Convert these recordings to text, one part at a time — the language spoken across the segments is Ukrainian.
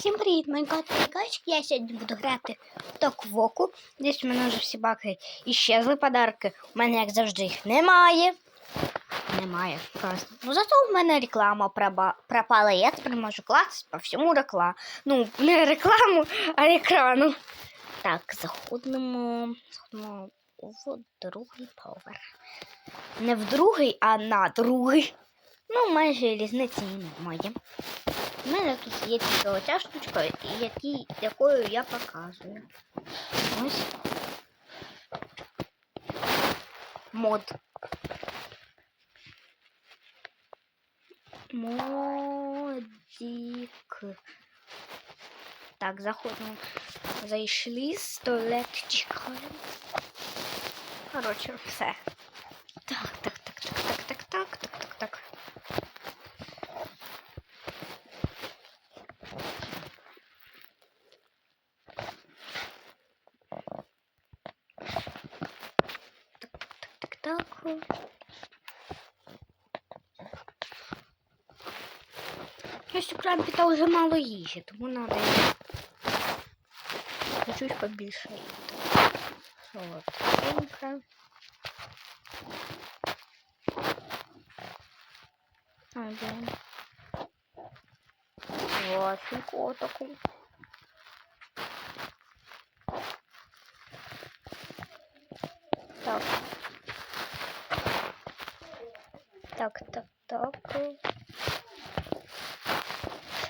Всім привіт, мої котики. Я сьогодні буду грати в ток-воку. Десь у мене вже всі баки іщезли подарки. У мене, як завжди, їх немає. Немає. Просто. Ну зато в мене реклама пропала. Я тепер можу класти по всьому рекламу. Ну, не рекламу, а екрану. Так, заходимо, заходимо в другий поверх. Не в другий, а на другий. Ну, майже різниці немає. У мене тут є тільки оця штучка, які, якою я показую. Ось. Мод. Модик. Так, заходимо. Зайшли, столет чекаємо. Коротше, все. похоже. Щось у уже мало їжі, ему надо чуть побольше. Вот. Солоденька. Ага. Вот, такой.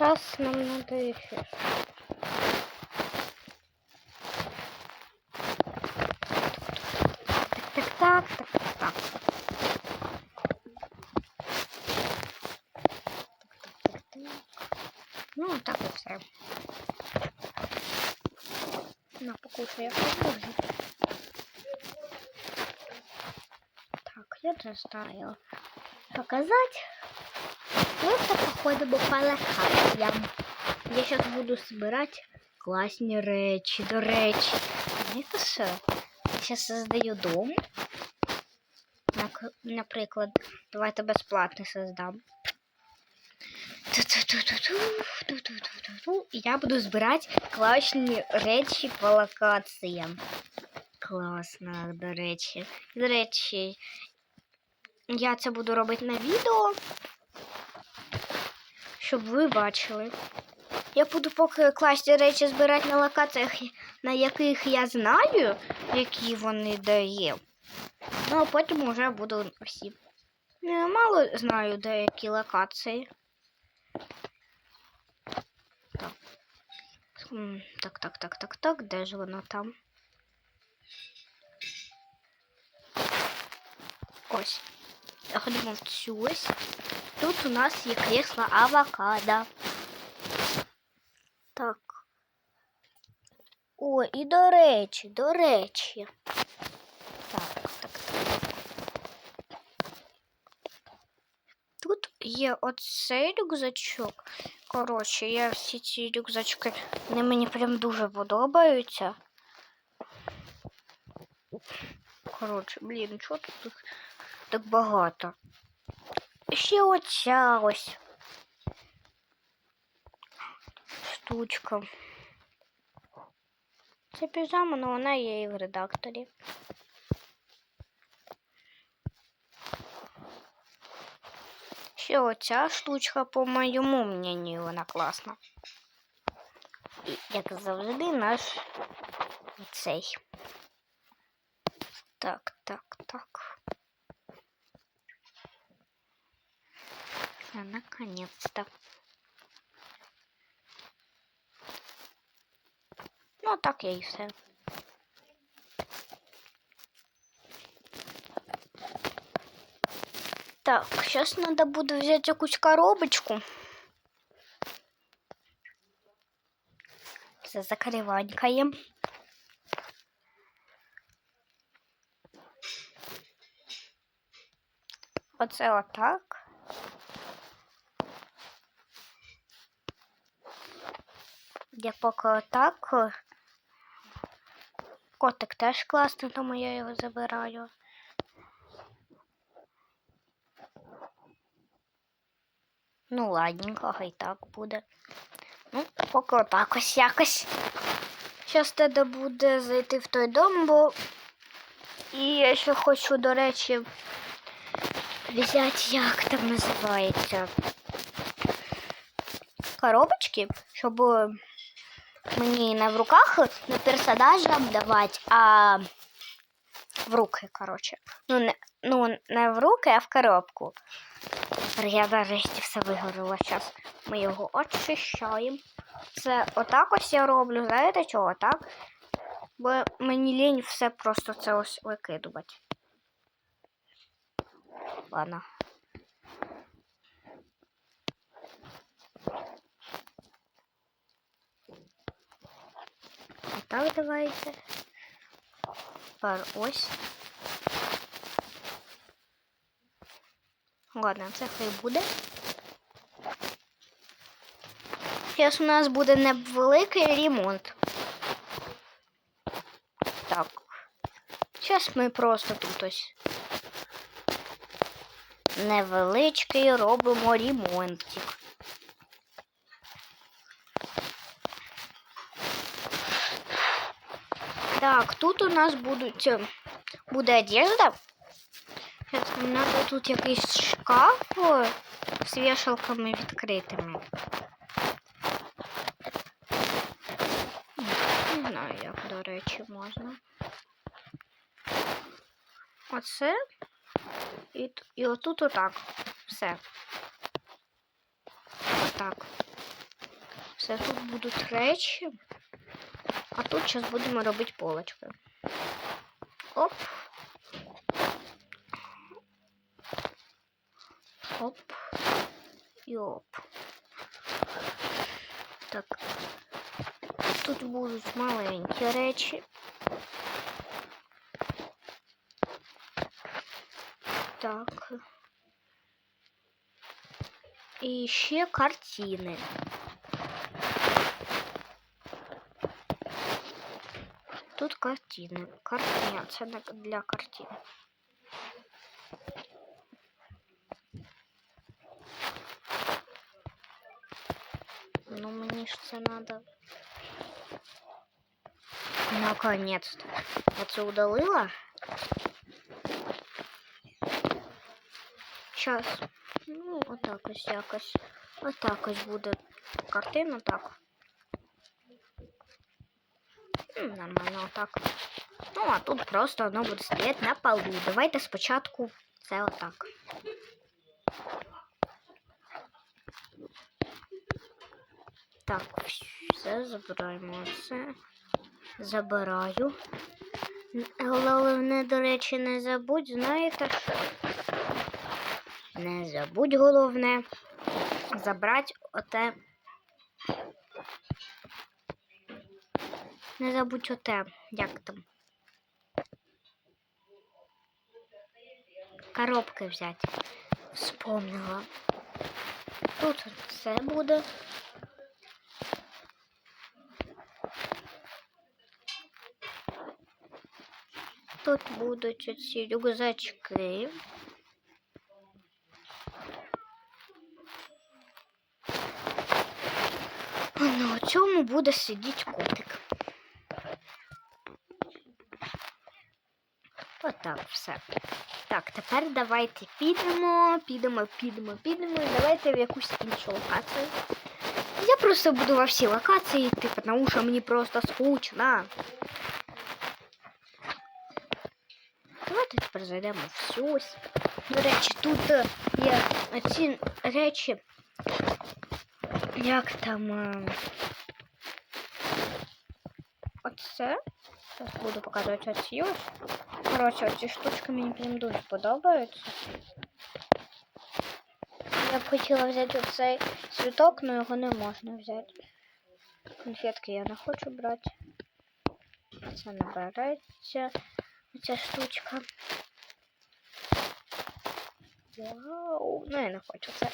Сейчас нам надо еще. Так, так, так, так, так. Так, так, так. Ну, і все. На, покушай, я покушаю. Так, я достаю. Показать. Просто походимо по локаціям. Я зараз буду збирати класні речі, до речі. Знаєте що? Я зараз создаю дом. Наприклад, давайте безплатно создам. Я буду збирати класні речі по локаціям. Класно, до речі. До речі, я це буду робити на відео, щоб ви бачили. Я буду поки класні речі збирати на локаціях, на яких я знаю, які вони дає. Ну, а потім вже буду всі. Я мало знаю деякі локації. Так. Так, так, так, так, так, де ж воно там? Ось. Заходимо в цю ось. Тут у нас є кресло авокадо. Так. О, і до речі, до речі. Так, так, так. Тут є оцей рюкзачок. Коротше, я всі ці рюкзачки, вони мені прям дуже подобаються. Коротше, блін, чого тут так багато? Ще оця ось штучка. Це піжама, але вона є і в редакторі. Ще оця штучка, по моєму мнению, вона класна. І, як завжди, наш цей. Так, так, так. А, наконец-то. Ну, так я і все. Так, сейчас надо буду взять якусь коробочку. Це закриванькаємо. Оце отак. Я поки отак. Котик теж класний, тому я його забираю. Ну, ладненько, хай так буде. Ну, поки отак ось якось. Зараз треба буде зайти в той дом, бо і я ще хочу, до речі, взяти, як там називається. Коробочки, щоб мені не в руках не персонажам давати, а в руки, коротше. Ну, не, ну, не в руки, а в коробку. Я нарешті все вигорила. Зараз ми його очищаємо. Це отак ось я роблю. Знаєте чого? Так? Бо мені лінь все просто це ось викидувати. Ладно. Так, давайте. Тепер ось. Ладно, це хай буде. Зараз у нас буде невеликий ремонт. Так. Зараз ми просто тут ось невеличкий робимо ремонтик. Так, тут у нас будуть е, буде одежда. Нам треба тут якийсь шкаф з вішалками відкритими. Не знаю, як, до речі, можна. Оце. І, т- і отут отак. Все. Отак. Все тут будуть речі. А тут зараз будемо робити полочки. Оп. Оп. І оп. Так. Тут будуть маленькі речі. Так. І ще картини. Тут картини. Картина. Це на- для картин. Ну, ж це надо. Наконец-то. Я це удалила. Сейчас. Ну, отак ось якось. Отак ось буде картина, так. Нормально отак. Ну, а тут просто воно буде стояти на полу. Давайте спочатку це отак. Так, все забираємо це. Забираю. Головне, до речі, не забудь, знаєте що? Не забудь головне забрати оте. Не забудь оте, як там. Коробки взяти. Вспомнила. Тут це буде. Тут будуть оці рюкзачки. А на цьому буде сидіти котик. Отак, все. Так, тепер давайте підемо, підемо, підемо, підемо. Давайте в якусь іншу локацію. Я просто буду во всі локації йти, тому що мені просто скучно. Давайте тепер зайдемо в щось. До речі, тут е, є ці речі. Як там. е, Оце. Зараз буду показувати оці ось. Коротше, оці штучки мені прям дуже подобаються. Я б хотіла взяти оцей цвіток, але його не можна взяти. Конфетки я не хочу брати. Це не. Оця штучка. Вау! Ну, я не хочу це.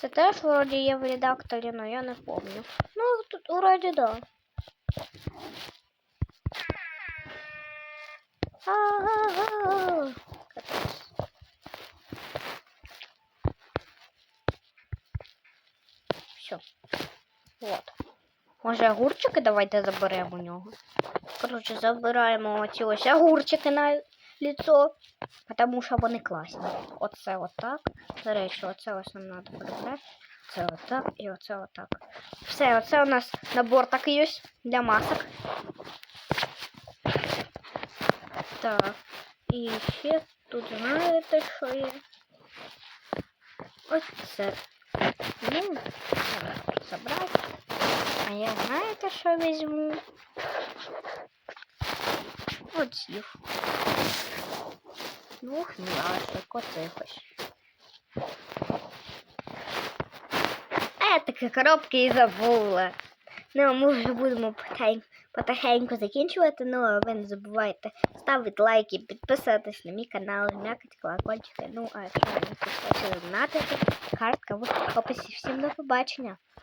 Це теж вроді є в редакторі, але я не пам'ятаю. Ну, тут вроді да. Капець. Все. От. Може, огурчики давайте заберемо у нього. Коротше, забираємо оці ось огурчики на ліцо, тому що вони класні. Оце отак. До речі, оце ось нам треба прибрати. Це отак і оце отак. Все, оце у нас набор такий ось для масок. Так. І ще тут знаєте, що є? Ось це. Ну, треба тут забрати. А я знаєте, що візьму? Оців. Двох мілашок, оцих ось. Такі коробки і забула. Ну, ми вже будемо потихеньку, закінчувати. Ну, а ви не забувайте ставити лайки, підписатись на мій канал, м'якать колокольчики. Ну, а якщо ви не хочете знати, картка в описі. Всім до побачення.